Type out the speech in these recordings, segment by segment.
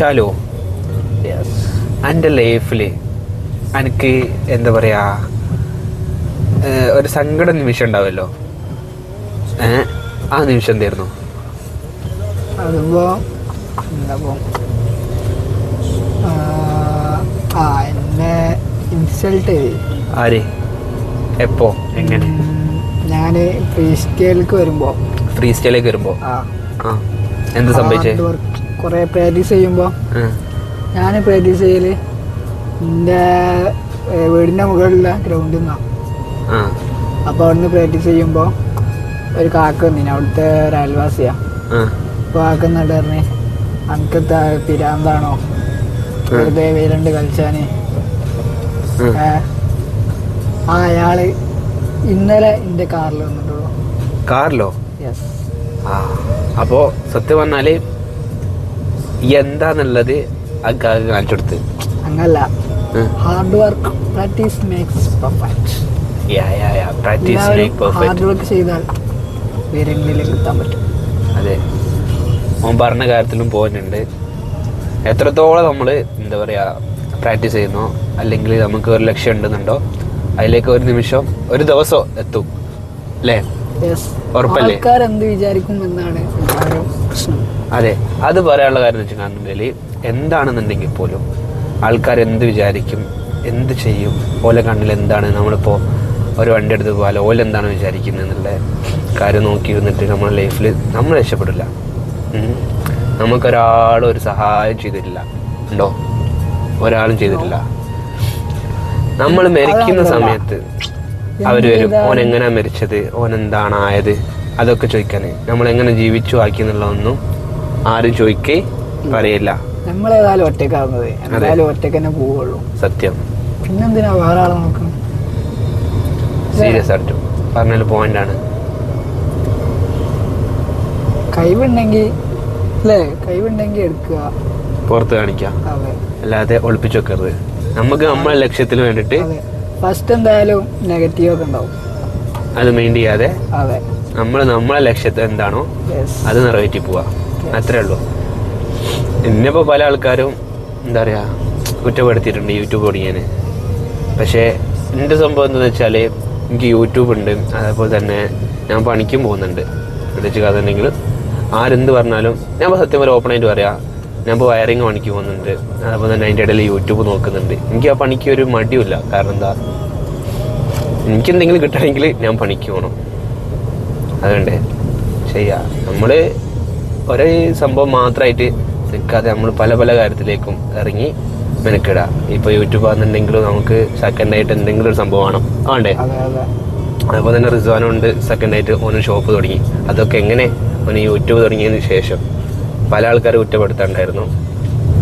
വിശാലോ? Yes എന്റെ ലൈഫിൽ എനിക്ക് എന്താ പറയുക ഒരു സങ്കട നിമിഷം ഉണ്ടാവുമല്ലോ ആ നിമിഷം എന്തായിരുന്നു? അതിപ്പോ എന്താപ്പോ ആ, എന്നെ ഇൻസൾട്ട് ആര്? എപ്പോ? എങ്ങനെ? ഞാൻ ഫ്രീ സ്റ്റൈലിലേക്ക് വരുമ്പോ. ഫ്രീ സ്റ്റൈലേക്ക് വരുമ്പോ? ആ. എന്താ എന്ത് സംഭവിച്ചേ? വർക്ക് കുറേ പ്രാക്ടീസ് ചെയ്യുമ്പോൾ ആ, ഞാൻ പ്രാക്ടീസ് ചെയ്യൽ എന്റെ വീടിന്റെ വീടിന്റെ മുകളിലുള്ള ഗ്രൗണ്ടിൽ നിന്നാണ് അപ്പോൾ അവിടുന്ന് പ്രാക്ടീസ് ചെയ്യുമ്പോൾ ഒരു കാക്ക വന്നിന് അവിടുത്തെ ഒരു അയൽവാസിയാ. ആ. അപ്പോൾ കാക്ക എന്നിട്ട് പറഞ്ഞ് അനക്കത്തെ പിരാന്താണോ? വെറുതെ വെയിലുണ്ട് കളിച്ചാന്? ആ. അയാൾ ഇന്നലെ എന്റെ കാറിൽ വന്നിട്ടുള്ളൂ. കാറിലോ? യെസ് അപ്പോ സത്യം പറഞ്ഞാൽ എന്താന്നുള്ളത് ആ കാ- കാണിച്ചു കൊടുത്ത്. അങ്ങല്ല. Hard work practice makes perfect practice make hard perfect work ചെയ്താൽ ഉയരങ്ങളിലേക്ക് എത്താൻ പറ്റും. അതെ. അവൻ പറഞ്ഞ കാര്യത്തിലും പോകുന്നുണ്ട് എത്രത്തോളം നമ്മൾ എന്താ പറയുക പ്രാക്ടീസ് ചെയ്യുന്നോ അല്ലെങ്കിൽ നമുക്ക് ഒരു ലക്ഷ്യം ഉണ്ടെന്നുണ്ടോ അതിലേക്ക് ഒരു നിമിഷം ഒരു ദിവസം എത്തും. അല്ലേ? ഉറപ്പല്ലേ? ആൾക്കാർ എന്ത് വിചാരിക്കും എന്നാണ് പ്രശ്നം. അതെ അത് പറയാനുള്ള കാര്യം വെച്ചിട്ടുണ്ടെങ്കിൽ എന്താണെന്നുണ്ടെങ്കിൽ പോലും ആൾക്കാർ എന്ത് വിചാരിക്കും എന്ത് ചെയ്യും ഓലെ കണ്ണിൽ എന്താണ് നമ്മളിപ്പോൾ ഒരു വണ്ടി എടുത്ത് പോയാൽ ഓല എന്താണ് വിചാരിക്കുന്നത് എന്നുള്ള കാര്യം നോക്കി ഇരുന്നിട്ട് നമ്മുടെ ലൈഫിൽ നമ്മൾ രക്ഷപ്പെടില്ല. നമുക്കൊരാളും ഒരു സഹായം ചെയ്തിട്ടില്ല. ഉണ്ടോ? ഒരാളും ചെയ്തിട്ടില്ല. നമ്മൾ മരിക്കുന്ന സമയത്ത് അവർ വരും. ഓൻ എങ്ങനെ മരിച്ചത്? ഓൻ എന്താണ് ആയത്? അതൊക്കെ ചോദിക്കാൻ നമ്മൾ എങ്ങനെ ജീവിച്ചു ആക്കി എന്നുള്ളതൊന്നും ആരും ചോദിക്കേ പറയില്ല. നമ്മളേതായാലും ഒറ്റക്കാവുന്നത് എന്തായാലും ഒറ്റയ്ക്ക് തന്നെ പോവുള്ളൂ. സത്യം. പിന്നെന്തിനാ വേറെ ആളെ നോക്കണം സീരിയസ് ആയിട്ടും പറഞ്ഞൊരു പോയിന്റ് ആണ് കഴിവുണ്ടെങ്കിൽ അല്ലേ? കഴിവുണ്ടെങ്കിൽ എടുക്കുക. പുറത്ത് കാണിക്കാം അല്ലാതെ ഒളിപ്പിച്ചു വെക്കരുത്. നമുക്ക് നമ്മളെ ലക്ഷ്യത്തിന് വേണ്ടിയിട്ട് ഫസ്റ്റ് എന്തായാലും നെഗറ്റീവ് ഒക്കെ ഉണ്ടാവും. അത് മെയിൻ ചെയ്യാതെ അതെ. നമ്മൾ നമ്മളെ ലക്ഷ്യത്തെ എന്താണോ അത് നിറവേറ്റി പോവാ. അത്രേ ഉള്ളൂ. ഇന്നിപ്പോ പല ആൾക്കാരും എന്താ പറയാ കുറ്റപ്പെടുത്തിയിട്ടുണ്ട് യൂട്യൂബ് തുടങ്ങിയതിന്. പക്ഷേ എന്റെ സംഭവം എന്താണെന്ന് വെച്ചാൽ എനിക്ക് യൂട്യൂബ് ഉണ്ട്. അതേപോലെ തന്നെ ഞാൻ പണിക്കും പോകുന്നുണ്ട്. പ്രത്യേകിച്ച് കഥ ഉണ്ടെങ്കിൽ ആരെന്ത് പറഞ്ഞാലും ഞാൻ സത്യം ഒരു ഓപ്പണായിട്ട് പറയാം. ഞാൻ ഇപ്പോൾ വയറിങ് പണിക്ക് പോകുന്നുണ്ട്. അതുപോലെ തന്നെ അതിന്റെ ഇടയിൽ യൂട്യൂബ് നോക്കുന്നുണ്ട്. എനിക്ക് ആ പണിക്ക് ഒരു മടിയില്ല കാരണം എന്താ? എനിക്ക് എന്തെങ്കിലും കിട്ടണമെങ്കിൽ ഞാൻ പണിക്ക് പോകണം അതുകൊണ്ട് ചെയ്യാ നമ്മൾ ഒരേ സംഭവം മാത്രമായിട്ട് നിൽക്കാതെ നമ്മൾ പല പല കാര്യത്തിലേക്കും ഇറങ്ങി മെനക്കിടുക ഇപ്പോൾ യൂട്യൂബ് ആണെന്നുണ്ടെങ്കിലും നമുക്ക് സെക്കൻഡ് ആയിട്ട് എന്തെങ്കിലും ഒരു സംഭവം വേണം. ആണ്ടേ അതെ അതെ. അതുപോലെ തന്നെ റിസ്വാനുണ്ട് സെക്കൻഡ് ആയിട്ട് ഓന് ഷോപ്പ് തുടങ്ങി. അതൊക്കെ എങ്ങനെ ഓന് യൂട്യൂബ് തുടങ്ങിയതിന് ശേഷം. പല ആൾക്കാർ കുറ്റപ്പെടുത്തണ്ടായിരുന്നു.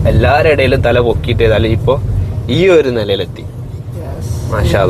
എല്ലാവരുടെ ഇടയിലും തല പൊക്കിയിട്ട് ഏതായാലും ഇപ്പോ ഈ ഒരു നിലയിലെത്തി. മാഷാ.